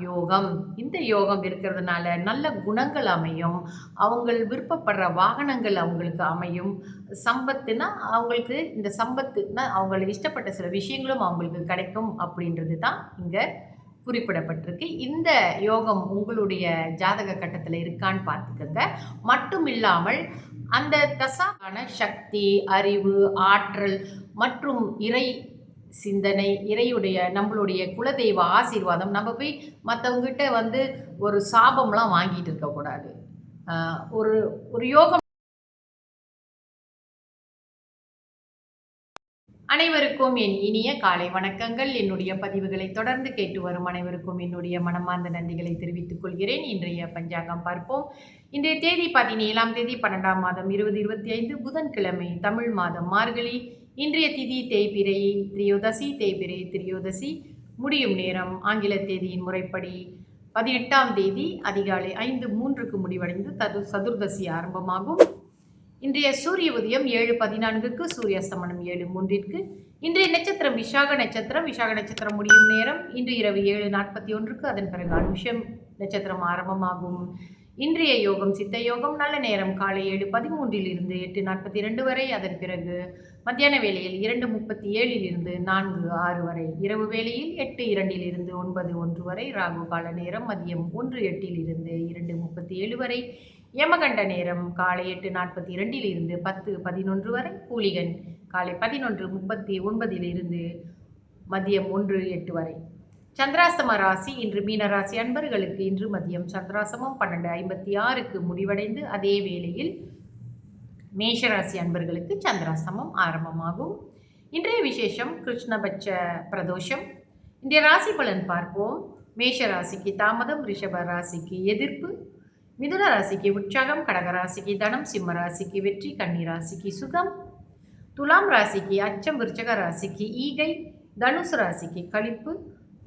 யோகம். இந்த யோகம் இருக்கிறதுனால நல்ல குணங்கள் அமையும். அவங்க விருப்பப்படுற வாகனங்கள் அவங்களுக்கு அமையும். சம்பத்துனா அவங்களுக்கு இந்த சம்பத்துனா அவங்களுக்கு இஷ்டப்பட்ட சில விஷயங்களும் அவங்களுக்கு கிடைக்கும் அப்படின்றது தான் இங்கே குறிப்பிடப்பட்டிருக்கு. இந்த யோகம் உங்களுடைய ஜாதக கட்டத்தில் இருக்கான்னு பார்த்துக்கோங்க. மட்டும் இல்லாமல் அந்த தசாக்கான சக்தி அறிவு ஆற்றல் மற்றும் இறை சிந்தனை இறையுடைய நம்மளுடைய குலதெய்வ ஆசீர்வாதம் நம்ம போய் மற்றவங்ககிட்ட வந்து ஒரு சாபம்லாம் வாங்கிட்டு இருக்கக்கூடாது ஆஹ் ஒரு ஒரு யோகம் அனைவருக்கும் என் இனிய காலை வணக்கங்கள். என்னுடைய பதிவுகளை தொடர்ந்து கேட்டு வரும் அனைவருக்கும் என்னுடைய மனமார்ந்த நன்றிகளை தெரிவித்துக் கொள்கிறேன். இன்றைய பஞ்சாங்கம் பார்ப்போம். இன்றைய தேதி பதினேழாம் தேதி பன்னெண்டாம் மாதம் இருபது இருபத்தி ஐந்து புதன்கிழமை தமிழ் மாதம். மார்கழி இன்றைய திதி தேய்பிரை திரியோதசி தேய்பிரை திரியோதசி. முடியும் நேரம் ஆங்கில தேதியின் முறைப்படி. பதினெட்டாம் தேதி அதிகாலை ஐந்து மூன்றுக்கு முடிவடைந்து தது சதுர்தசி ஆரம்பமாகும். இன்றைய சூரிய உதயம் ஏழு பதினான்குக்கு சூரிய அஸ்தமனம் ஏழு மூன்றிற்கு. இன்றைய நட்சத்திரம் விஷாக நட்சத்திரம். விஷாக நட்சத்திரம் முடியும் நேரம் இன்று இரவு ஏழு நாற்பத்தி ஒன்றுக்கு. அதன் பிறகு அனுஷம் நட்சத்திரம் ஆரம்பமாகும். இன்றைய யோகம் சித்த யோகம். நல்ல நேரம் காலை ஏழு பதிமூன்றில் இருந்து எட்டு நாற்பத்தி ரெண்டு வரை. அதன் பிறகு மத்தியான வேளையில் இரண்டு முப்பத்தி ஏழில் இருந்து நான்கு ஆறு வரை இரவு வேளையில் எட்டு இரண்டில் இருந்து ஒன்பது ஒன்று வரை ராகு கால நேரம் மதியம் ஒன்று எட்டில் இருந்து இரண்டு முப்பத்தி ஏழு வரை யமகண்ட நேரம் காலை எட்டு நாற்பத்தி இரண்டில் இருந்து பத்து பதினொன்று வரை கூலிகன் காலை பதினொன்று முப்பத்தி ஒன்பதிலிருந்து மதியம் ஒன்று எட்டு வரை. சந்திராசம ராசி இன்று மீன ராசி அன்பர்களுக்கு இன்று மதியம் சந்திராசமம் பன்னெண்டு ஐம்பத்தி ஆறுக்கு முடிவடைந்து அதே வேளையில் மேஷராசி அன்பர்களுக்கு சந்திராசமம் ஆரம்பமாகும். இன்றைய விசேஷம் கிருஷ்ணபட்ச பிரதோஷம். இன்றைய ராசி பலன் பார்ப்போம். மேஷ ராசிக்கு தாமதம் ரிஷப ராசிக்கு எதிர்ப்பு. மிதுன ராசிக்கு உற்சாகம் கடக ராசிக்கு தனம் சிம்ம ராசிக்கு வெற்றி கன்னி ராசிக்கு சுகம். துலாம் ராசிக்கு அச்சம் விருச்சக ராசிக்கு ஈகை. தனுசு ராசிக்கு களிப்பு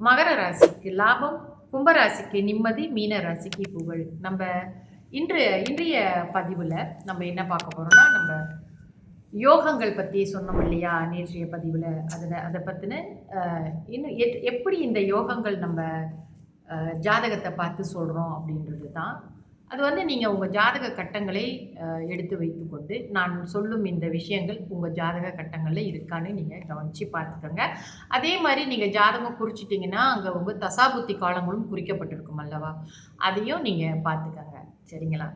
மகர ராசிக்கு லாபம். கும்பராசிக்கு நிம்மதி. மீன ராசிக்கு புகழ். நம்ம இன்று இன்றைய பதிவில் நம்ம என்ன பார்க்க போகிறோம்னா நம்ம யோகங்கள் பற்றி சொன்னோம் இல்லையா நேற்றைய பதிவில். அதில் அதை பற்றின இன்னும் எத் எப்படி இந்த யோகங்கள் நம்ம ஜாதகத்தை பார்த்து சொல்கிறோம் அப்படின்றது தான் அது வந்து நீங்கள் உங்கள் ஜாதக கட்டங்களை எடுத்து வைத்துக்கொண்டு நான் சொல்லும் இந்த விஷயங்கள் உங்கள் ஜாதக கட்டங்களில் இருக்கான்னு நீங்கள் கவனித்து பார்த்துக்கோங்க. அதே மாதிரி நீங்கள் ஜாதகம் குறிச்சிட்டிங்கன்னா அங்கே உங்கள் தசாபுத்தி காலங்களும் குறிக்கப்பட்டிருக்கும் அல்லவா? அதையும் நீங்கள் பார்த்துக்கோங்க. சரிங்களா?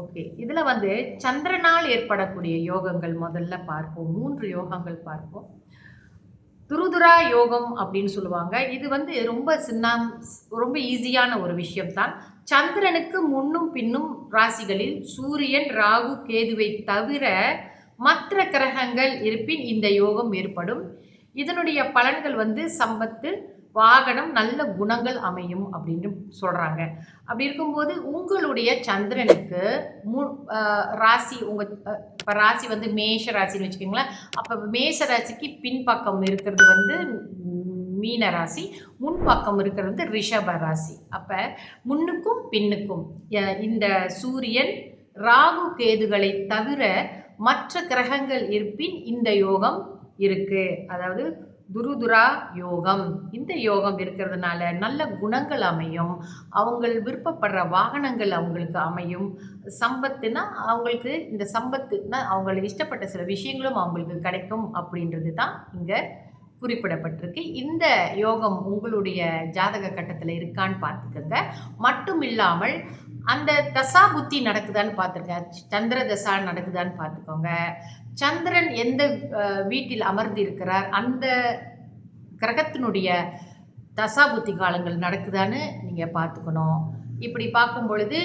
ஓகே இதில் வந்து சந்திரனால் ஏற்படக்கூடிய யோகங்கள் முதல்ல பார்ப்போம். மூன்று யோகங்கள் பார்ப்போம். துருதுரா யோகம் அப்படின்னு சொல்லுவாங்க. இது வந்து ரொம்ப சின்ன ரொம்ப ஈஸியான ஒரு விஷயம்தான். சந்திரனுக்கு முன்னும் பின்னும் ராசிகளில் சூரியன் ராகு கேதுவை தவிர மற்ற கிரகங்கள் இருப்பின் இந்த யோகம் ஏற்படும். இதனுடைய பலன்கள் வந்து சம்பத்து வாகனம் நல்ல குணங்கள் அமையும் அப்படின்னு சொல்கிறாங்க அப்படி இருக்கும்போது உங்களுடைய சந்திரனுக்கு மு ராசி உங்கள் இப்போ ராசி வந்து மேஷ ராசின்னு வச்சுக்கோங்களேன். அப்போ மேஷ ராசிக்கு பின்பக்கம் இருக்கிறது வந்து மீன ராசி முன்பக்கம் இருக்கிறது வந்து ரிஷப ராசி. அப்போ முன்னுக்கும் பின்னுக்கும் இந்த சூரியன் ராகு கேதுகளை தவிர மற்ற கிரகங்கள் இருப்பின் இந்த யோகம் இருக்குது அதாவது துருதுரா யோகம். இந்த யோகம் இருக்கிறதுனால நல்ல குணங்கள் அமையும். அவங்க விருப்பப்படுற வாகனங்கள் அவங்களுக்கு அமையும். சம்பத்துனா அவங்களுக்கு இந்த சம்பத்துனா அவங்களுக்கு இஷ்டப்பட்ட சில விஷயங்களும் அவங்களுக்கு கிடைக்கும் அப்படின்றது தான் இங்கே குறிப்பிடப்பட்டிருக்கு. இந்த யோகம் உங்களுடைய ஜாதக கட்டத்தில் இருக்கான்னு பார்த்துக்கோங்க. மட்டும் இல்லாமல் அந்த தசா புத்தி நடக்குதான்னு பார்த்துருங்க சந்திர தசா நடக்குதான்னு பார்த்துக்கோங்க. சந்திரன் எந்த வீட்டில் அமர்ந்து இருக்கிறார் அந்த கிரகத்தினுடைய தசா புத்தி காலங்கள் நடக்குதான்னு நீங்கள் பார்த்துக்கணும். இப்படி பார்க்கும் பொழுது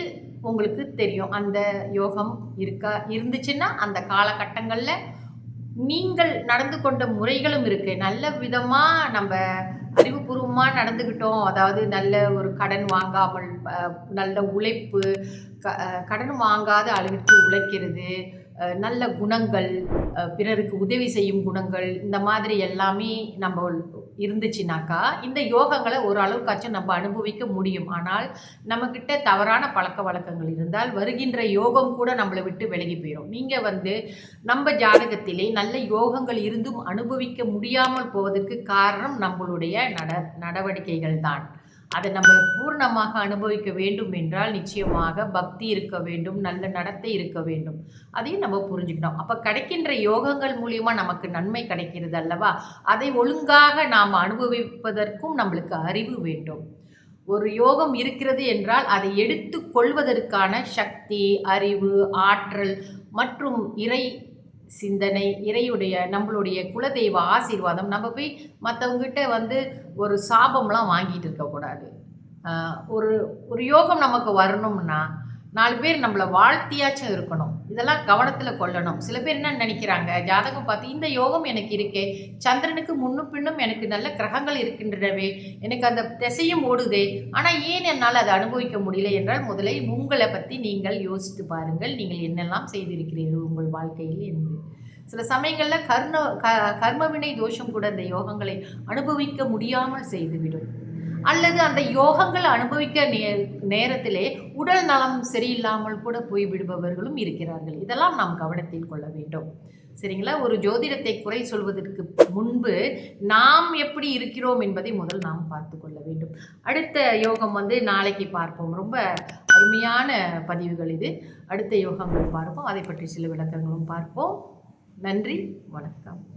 உங்களுக்கு தெரியும். அந்த யோகம் இருக்கா இருந்துச்சுன்னா அந்த காலகட்டங்களில் நீங்கள் நடந்து கொண்ட முறைகளும் இருக்குது நல்ல விதமாக நம்ம அறிவுபூர்வமாக நடந்துக்கிட்டோம் அதாவது நல்ல ஒரு கடன் வாங்காமல் நல்ல உழைப்பு க கடன் வாங்காத அளவிற்கு உழைக்கிறது. நல்ல குணங்கள் பிறருக்கு உதவி செய்யும் குணங்கள் இந்த மாதிரி எல்லாமே நம்ம இருந்துச்சுனாக்கா இந்த யோகங்களை ஓரளவுக்காச்சும் நம்ம அனுபவிக்க முடியும். ஆனால் நம்மக்கிட்ட தவறான பழக்க வழக்கங்கள் இருந்தால் வருகின்ற யோகம் கூட நம்மளை விட்டு விலகி போயிடும் நீங்கள் வந்து நம்ம ஜாதகத்திலே நல்ல யோகங்கள் இருந்தும் அனுபவிக்க முடியாமல் போவதற்கு காரணம் நம்மளுடைய நட நடவடிக்கைகள் தான். அதை நம்ம பூர்ணமாக அனுபவிக்க வேண்டும் என்றால் நிச்சயமாக பக்தி இருக்க வேண்டும் நல்ல நடத்தை இருக்க வேண்டும். அதையும் நம்ம புரிஞ்சுக்கணும். அப்போ கிடைக்கின்ற யோகங்கள் மூலியமாக நமக்கு நன்மை கிடைக்கிறது அல்லவா? அதை ஒழுங்காக நாம் அனுபவிப்பதற்கும் நம்மளுக்கு அறிவு வேண்டும். ஒரு யோகம் இருக்கிறது என்றால் அதை எடுத்து கொள்வதற்கான சக்தி அறிவு ஆற்றல் மற்றும் இறை சிந்தனை இறையுடைய நம்மளுடைய குலதெய்வ ஆசீர்வாதம் நம்ம போய் மற்றவங்ககிட்ட வந்து ஒரு சாபம்லாம் வாங்கிட்டு இருக்கக்கூடாது. ஒரு ஒரு யோகம் நமக்கு வரணும்னா நாலு பேர் நம்மளை வாழ்த்தியாச்சும் இருக்கணும். இதெல்லாம் கவனத்தில் கொள்ளணும். சில பேர் என்ன நினைக்கிறாங்க? ஜாதகம் பார்த்து இந்த யோகம் எனக்கு இருக்கே. சந்திரனுக்கு முன்னும் பின்னும் எனக்கு நல்ல கிரகங்கள் இருக்கின்றனவே. எனக்கு அந்த திசையும் ஓடுதே. ஆனால் ஏன் என்னால் அதை அனுபவிக்க முடியல? என்றால் முதலில் உங்களை பற்றி நீங்கள் யோசித்து பாருங்கள். நீங்கள் என்னெல்லாம் செய்திருக்கிறீர்கள் உங்கள் வாழ்க்கையில் என்று சில சமயங்களில் கர்ண க கர்மவினை தோஷம் கூட அந்த யோகங்களை அனுபவிக்க முடியாமல் செய்துவிடும். அல்லது அந்த யோகங்கள் அனுபவிக்க நே நேரத்திலே உடல் நலம் சரியில்லாமல் கூட போய்விடுபவர்களும் இருக்கிறார்கள். இதெல்லாம் நாம் கவனத்தில் கொள்ள வேண்டும். சரிங்களா? ஒரு ஜோதிடத்தை குறை சொல்வதற்கு முன்பு நாம் எப்படி இருக்கிறோம் என்பதை முதல் நாம் பார்த்து கொள்ள வேண்டும். அடுத்த யோகம் வந்து நாளைக்கு பார்ப்போம். ரொம்ப அருமையான பதிவுகள் இது. அடுத்த யோகங்கள் பார்ப்போம். அதை பற்றி சில விளக்கங்களும் பார்ப்போம். நன்றி. வணக்கம்.